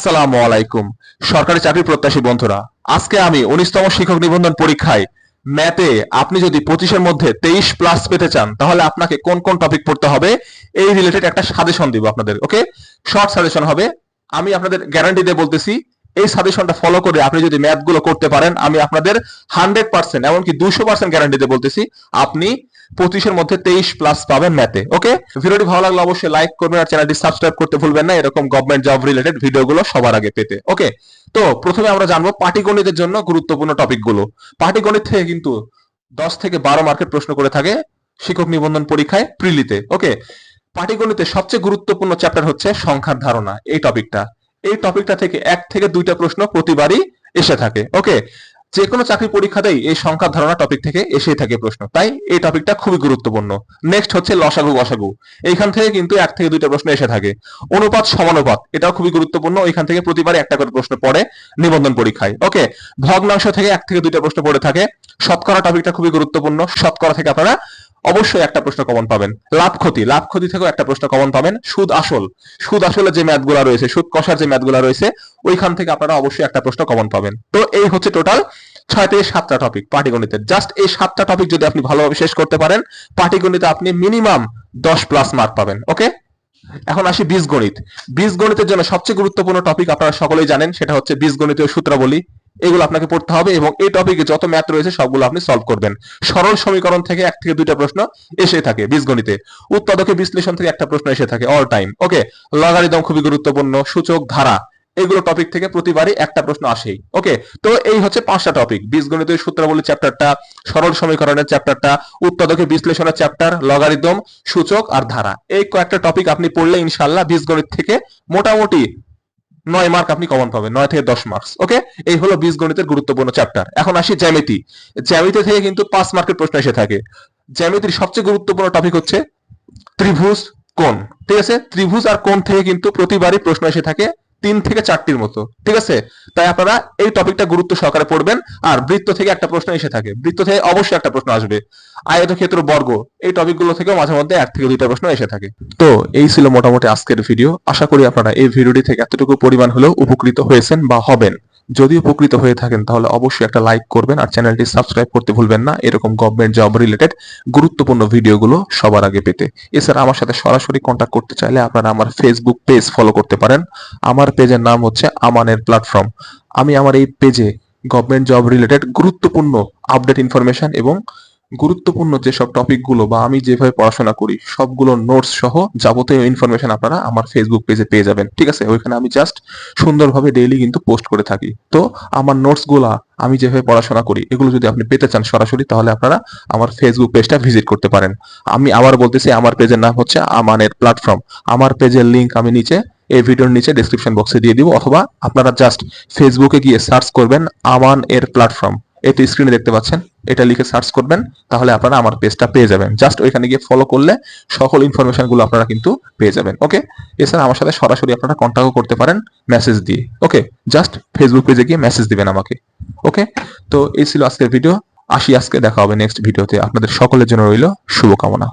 আসসালামু আলাইকুম। সরকারি চাকরি প্রত্যাশী বন্ধুরা, আজকে আমি উনিশতম শিক্ষক নিবন্ধন পরীক্ষায় ম্যাথে আপনি যদি পঁচিশের মধ্যে তেইশ প্লাস পেতে চান, তাহলে আপনাকে কোন কোন টপিক পড়তে হবে, এই রিলেটেড একটা সাজেশন দিব আপনাদের ওকে শর্ট সাজেশন হবে, আমি আপনাদের গ্যারান্টি দিয়ে বলতেছি এই সাজেশনটা ফলো করে আপনি যদি ম্যাথগুলো করতে পারেন, আমি আপনাদের হান্ড্রেড পার্সেন্ট এমনকি দুশো পার্সেন্ট গ্যারান্টি দিয়ে বলতেছি, আপনি পঁচিশের মধ্যে তেইশ প্লাস পাবেন ম্যাথে ওকে ভিডিওটি ভালো লাগলে অবশ্যই লাইক করবেন আর চ্যানেলটি সাবস্ক্রাইব করতে ভুলবেন না, এরকম গভর্নমেন্ট জব রিলেটেড ভিডিওগুলো সবার আগে পেতে ওকে তো প্রথমে আমরা জানব পাটিগণিতের জন্য গুরুত্বপূর্ণ টপিকগুলো পাটিগণিত থেকে কিন্তু দশ থেকে বারো মার্কের প্রশ্ন করে থাকে শিক্ষক নিবন্ধন পরীক্ষায় প্রিলিতে ওকে পাটিগণিতের সবচেয়ে গুরুত্বপূর্ণ চ্যাপ্টার হচ্ছে সংখ্যার ধারণা, এই টপিকটা এই টপিকটা থেকে এক থেকে দুইটা প্রশ্ন প্রতিবারই এসে থাকে ওকে যে কোনো চাকরি পরীক্ষাতেই এই সংখ্যার ধারণা টপিক থেকে এসেই থাকে প্রশ্ন, তাই এই টপিকটা খুবই গুরুত্বপূর্ণ। নেক্সট হচ্ছে লসাগু গসাগু এইখান থেকে কিন্তু এক থেকে দুইটা প্রশ্ন এসে থাকে। অনুপাত সমানুপাত, এটাও খুবই গুরুত্বপূর্ণ ওইখান থেকে প্রতিবারই একটা করে প্রশ্ন পড়ে নিবন্ধন পরীক্ষায় ওকে ভগ্নাংশ থেকে এক থেকে দুইটা প্রশ্ন পড়ে থাকে, শতকরা টপিকটা খুবই গুরুত্বপূর্ণ, শতকরা থেকে আপনারা অবশ্যই একটা প্রশ্ন কমন পাবেন। লাভ ক্ষতি লাভ ক্ষতি থেকেও একটা প্রশ্ন কমন পাবেন। সুদ আসল, সুদ আসলে যে ম্যাথগুলা রয়েছে, সুদ কষার যে ম্যাথগুলা রয়েছে, ওইখান থেকে আপনারা অবশ্যই একটা প্রশ্ন কমন পাবেন। তো এই হচ্ছে টোটাল ছয় থেকে সাতটা টপিক পাটিগণিতের জাস্ট এই সাতটা টপিক যদি আপনি ভালোভাবে শেষ করতে পারেন পাটিগণিতে আপনি মিনিমাম দশ প্লাস মার্ক পাবেন ওকে এখন আসি বীজগণিত। বীজগণিতের জন্য সবচেয়ে গুরুত্বপূর্ণ টপিক আপনারা সকলেই জানেন, সেটা হচ্ছে বীজগণিতীয় সূত্রাবলী। এগুলো আপনাকে পড়তে হবে এবং এই টপিকে যত ম্যাথ রয়েছে সবগুলো আপনি সলভ করবেন। সরল সমীকরণ থেকে এক থেকে দুইটা প্রশ্ন এসে থাকে বীজগণিতে। উৎপাদকের বিশ্লেষণ থেকে একটা প্রশ্ন এসে থাকে অল টাইম ওকে লগারিদম খুবই গুরুত্বপূর্ণ, সূচক, ধারা, এগুলো টপিক থেকে প্রতিবারই একটা প্রশ্ন আসেই ওকে তো এই হচ্ছে পাঁচটা টপিক বীজগণিতের সূত্রাবলী চ্যাপ্টারটা সরল সমীকরণের চ্যাপ্টারটা উৎপাদকের বিশ্লেষণের চ্যাপ্টার লগারিদম, সূচক আর ধারা। এই কয়েকটা টপিক আপনি পড়লে ইনশাল্লাহ বীজগণিত থেকে মোটামুটি নয় মার্ক আপনি কমন পাবেন, নয় থেকে দশ মার্কস ওকে এই হলো বীজগণিতের গুরুত্বপূর্ণ চ্যাপ্টার এখন আসি জ্যামিতি। জ্যামিতি থেকে কিন্তু পাঁচ মার্কের প্রশ্ন এসে থাকে। জ্যামিতির সবচেয়ে গুরুত্বপূর্ণ টপিক হচ্ছে ত্রিভুজ কোন ঠিক আছে? ত্রিভুজ আর কোন থেকে কিন্তু প্রতিবারই প্রশ্ন এসে থাকে তিন থেকে চারটির মতো, ঠিক আছে? তাই আপনারা এই টপিকটা গুরুত্ব সহকারে পড়বেন। আর বৃত্ত থেকে একটা প্রশ্ন এসে থাকে। বৃত্ত থেকে অবশ্যই একটা প্রশ্ন আসবে। আয়ত ক্ষেত্র বর্গ, এই টপিকগুলো থেকেও মাঝে মধ্যে এক থেকে দুইটা প্রশ্ন এসে থাকে। তো এই ছিল মোটামুটি আজকের ভিডিও। আশা করি আপনারা এই ভিডিওটি থেকে এতটুকু পরিমাণ হলেও উপকৃত হয়েছেন বা হবেন। যদি উপকৃত হয়ে থাকেন, তাহলে অবশ্যই একটা লাইক করবেন আর চ্যানেলটি সাবস্ক্রাইব করতে ভুলবেন না। এরকম গভর্নমেন্ট জব রিলেটেড গুরুত্বপূর্ণ ভিডিওগুলো সবার আগে পেতে। এছাড়া আমার সাথে সরাসরি কন্ট্যাক্ট করতে চাইলে আপনারা আমার ফেসবুক পেজ ফলো করতে পারেন। আমার পেজের নাম হচ্ছে আমানের প্ল্যাটফর্ম আমি আমার এই পেজে গভর্নমেন্ট জব রিলেটেড গুরুত্বপূর্ণ আপডেট ইনফরমেশন এবং গুরুত্বপূর্ণ যেসব টপিকগুলো বা আমি যেভাবে পড়াশোনা করি, সবগুলো নোটস সহ যাবতীয় ইনফরমেশন আপনারা আমার ফেসবুক পেজে পেয়ে যাবেন। ঠিক আছে? ওইখানে আমি জাস্ট সুন্দরভাবে ডেইলি কিন্তু পোস্ট করে থাকি। তো আমার নোটসগুলা আমি যেভাবে পড়াশোনা করি, এগুলো যদি আপনি পেতে চান সরাসরি, তাহলে আপনারা আমার ফেসবুক পেজটা ভিজিট করতে পারেন। আমি আবার বলতেছি, আমার পেজের নাম হচ্ছে আমানের প্ল্যাটফর্ম আমার পেজের লিংক আমি নিচে, এই ভিডিওর নিচে ডেসক্রিপশন বক্সে দিয়ে দিব, অথবা আপনারা জাস্ট ফেসবুকে গিয়ে সার্চ করবেন আমান এর প্ল্যাটফর্ম এটি স্ক্রিনে দেখতে পাচ্ছেন, এটা লিখে সার্চ করবেন, তাহলে আপনারা আমার পেজটা পেয়ে যাবেন। জাস্ট ওইখানে গিয়ে ফলো করলে সকল ইনফরমেশনগুলো আপনারা কিন্তু পেয়ে যাবেন ওকে এছাড়া আমার সাথে সরাসরি আপনারা কন্ট্যাক্টও করতে পারেন মেসেজ দিয়ে ওকে জাস্ট ফেসবুক পেজে গিয়ে মেসেজ দিবেন আমাকে ওকে তো এই ছিল আজকের ভিডিও আসি আজকে, দেখা হবে নেক্সট ভিডিওতে আপনাদের সকলের জন্য রইল শুভকামনা।